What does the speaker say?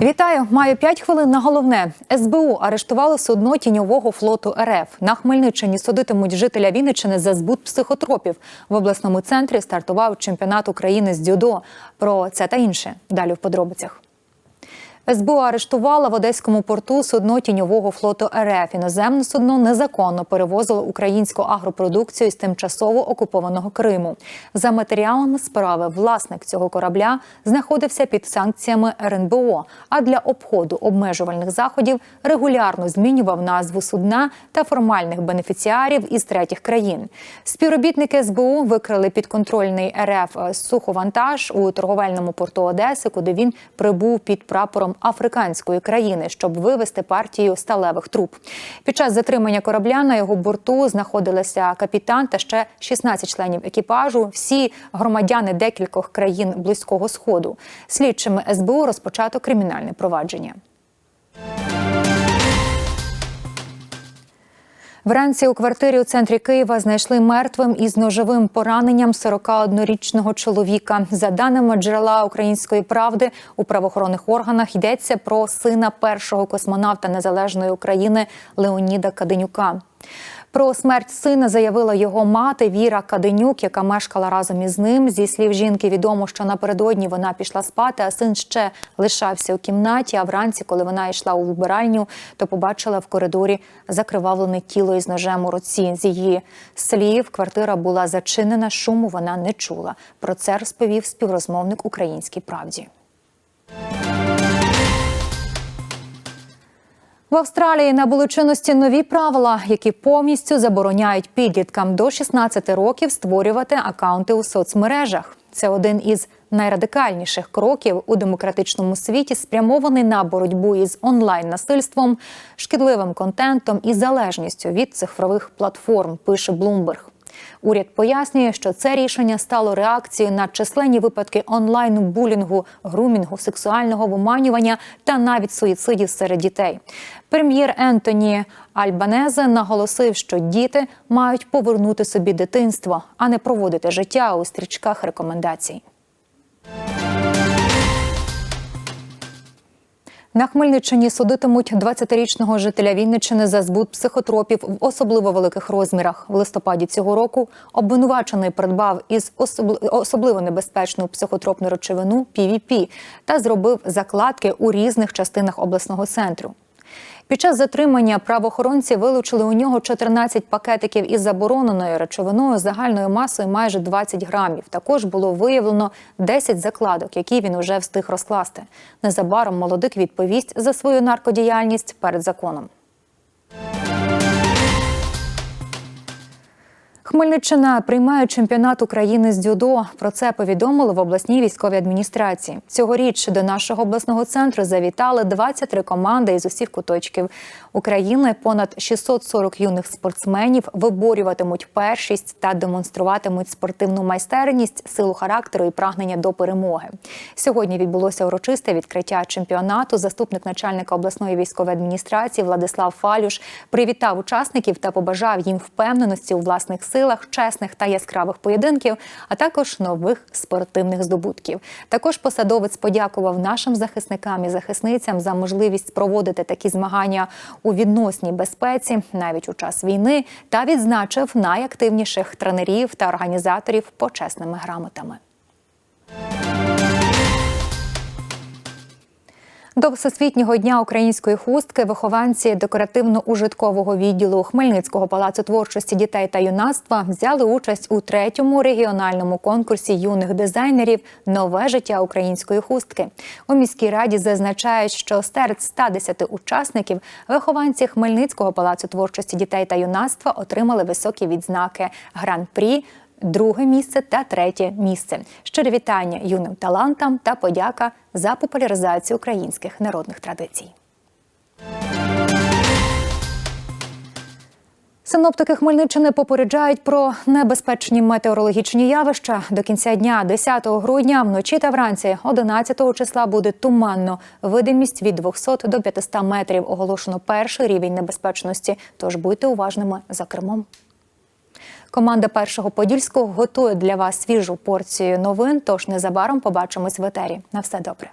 Вітаю, маю 5 хвилин на головне. СБУ арештувало судно тіньового флоту РФ. На Хмельниччині судитимуть жителя Вінниччини за збут психотропів. В обласному центрі стартував чемпіонат України з дзюдо. Про це та інше далі в подробицях. СБУ арештувала в Одеському порту судно тіньового флоту РФ. Іноземне судно незаконно перевозило українську агропродукцію з тимчасово окупованого Криму. За матеріалами справи власник цього корабля знаходився під санкціями РНБО. А для обходу обмежувальних заходів регулярно змінював назву судна та формальних бенефіціарів із третіх країн. Співробітники СБУ викрили підконтрольний РФ суховантаж у торговельному порту Одеси, куди він прибув під прапором африканської країни, щоб вивести партію сталевих труб. Під час затримання корабля на його борту знаходилися капітан та ще 16 членів екіпажу. Всі громадяни декількох країн близького сходу. Слідчими СБУ розпочато кримінальне провадження. Вранці у квартирі у центрі Києва знайшли мертвим із ножовим пораненням 41-річного чоловіка. За даними джерела української правди, у правоохоронних органах йдеться про сина першого космонавта незалежної України Леоніда Каденюка. Про смерть сина заявила його мати Віра Каденюк, яка мешкала разом із ним. Зі слів жінки, відомо, що напередодні вона пішла спати, а син ще лишався у кімнаті. А вранці, коли вона йшла у вбиральню, то побачила в коридорі закривавлене тіло із ножем у руці. З її слів квартира була зачинена. Шуму вона не чула. Про це розповів співрозмовник Українській правді. В Австралії набули чинності нові правила, які повністю забороняють підліткам до 16 років створювати акаунти у соцмережах. Це один із найрадикальніших кроків у демократичному світі, спрямований на боротьбу із онлайн-насильством, шкідливим контентом і залежністю від цифрових платформ. Пише Блумберг. Уряд пояснює, що це рішення стало реакцією на численні випадки онлайн-булінгу, грумінгу, сексуального виманювання та навіть суїцидів серед дітей. Прем'єр Ентоні Альбанезе наголосив, що діти мають повернути собі дитинство, а не проводити життя у стрічках рекомендацій. На Хмельниччині судитимуть 20-річного жителя Вінниччини за збут психотропів в особливо великих розмірах. В листопаді цього року обвинувачений придбав із особливо небезпечну психотропну речовину ПІВІПІ та зробив закладки у різних частинах обласного центру. Під час затримання правоохоронці вилучили у нього 14 пакетиків із забороненою речовиною загальною масою майже 20 грамів. Також було виявлено 10 закладок, які він уже встиг розкласти. Незабаром молодик відповість за свою наркодіяльність перед законом. Хмельниччина приймає чемпіонат України з дзюдо. Про це повідомили в обласній військовій адміністрації. Цьогоріч до нашого обласного центру завітали 23 команди із усіх куточків України. Понад 640 юних спортсменів виборюватимуть першість та демонструватимуть спортивну майстерність, силу характеру і прагнення до перемоги. Сьогодні відбулося урочисте відкриття чемпіонату. Заступник начальника обласної військової адміністрації Владислав Фалюш привітав учасників та побажав їм впевненості у власних силах силах, чесних та яскравих поєдинків, а також нових спортивних здобутків. Також посадовець подякував нашим захисникам і захисницям за можливість проводити такі змагання у відносній безпеці, навіть у час війни, та відзначив найактивніших тренерів та організаторів почесними грамотами. До всесвітнього дня української хустки вихованці декоративно-ужиткового відділу Хмельницького палацу творчості дітей та юнацтва взяли участь у третьому регіональному конкурсі юних дизайнерів Нове життя української хустки. У міській раді зазначають, що серед 110 учасників вихованці Хмельницького палацу творчості дітей та юнацтва отримали високі відзнаки гран-прі друге місце та третє місце. Щире вітання юним талантам та подяка за популяризацію українських народних традицій. Синоптики Хмельниччини попереджають про небезпечні метеорологічні явища. До кінця дня, 10 грудня, вночі та вранці, 11 числа буде туманно. Видимість від 200 до 500 метрів. Оголошено перший рівень небезпечності. Тож будьте уважними за кермом. Команда першого подільського готує для вас свіжу порцію новин. Тож незабаром побачимось в етері. На все добре.